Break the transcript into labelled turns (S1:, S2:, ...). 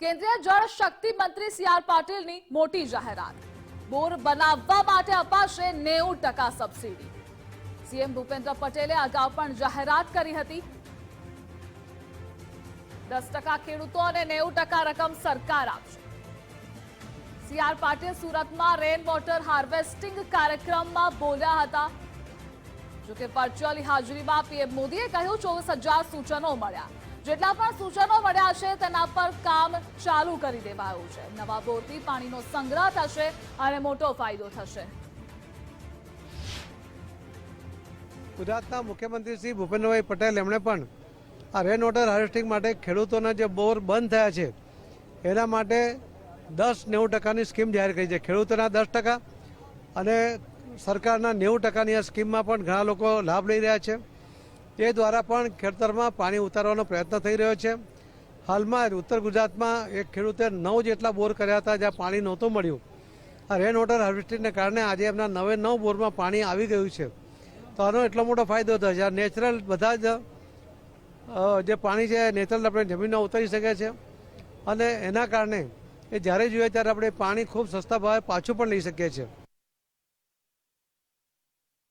S1: કેન્દ્રીય જળ શક્તિ મંત્રી સી આર પાટીલની મોટી જાહેરાત. બોર બનાવવા માટે અપાશે નેવું ટકા સબસિડી. સીએમ ભૂપેન્દ્ર પટેલે અગાઉ પણ જાહેરાત કરી હતી. દસ ટકા ખેડૂતો અને નેવું ટકા રકમ સરકાર આપશે. સી આર પાટીલ સુરતમાં રેન વોટર હાર્વેસ્ટિંગ કાર્યક્રમમાં બોલ્યા હતા. જોકે વર્ચ્યુઅલી હાજરીમાં પીએમ મોદીએ કહ્યું, ચોવીસ હજાર સૂચનો મળ્યા. જેટલા પણ સૂચનો મળ્યા છે તેના પર કામ ચાલુ કરી દેવાયું છે. નવા બોરથી પાણીનો સંગ્રહ થશે અને મોટો ફાયદો થશે.
S2: ગુજરાતના મુખ્યમંત્રી શ્રી ભૂપેન્દ્રભાઈ પટેલ, એમણે પણ આ રેન વોટર હાર્વેસ્ટિંગ માટે ખેડૂતોના જે બોર બંધ થયા છે, એના માટે દસ નેવું ટકાની સ્કીમ જાહેર કરી છે. ખેડૂતોના દસ ટકા અને સરકારના નેવું ટકાની આ સ્કીમમાં પણ ઘણા લોકો લાભ લઈ રહ્યા છે. તે દ્વારા પણ ખેતરમાં પાણી ઉતારવાનો પ્રયત્ન થઈ રહ્યો છે. હાલમાં ઉત્તર ગુજરાતમાં એક ખેડૂતે નવ જેટલા બોર કર્યા હતા જ્યાં પાણી નહોતું મળ્યું. આ રેન વોટર હાર્વેસ્ટિંગને કારણે આજે એમના નવે નવ બોરમાં પાણી આવી ગયું છે. તો આનો એટલો મોટો ફાયદો થશે આ નેચરલ બધા જ જે પાણી છે નેચરલ આપણે જમીનમાં ઉતરી શકે છે અને એના કારણે એ જ્યારે જોઈએ ત્યારે આપણે પાણી ખૂબ સસ્તા ભાવે પાછું પણ લઈ શકીએ છીએ.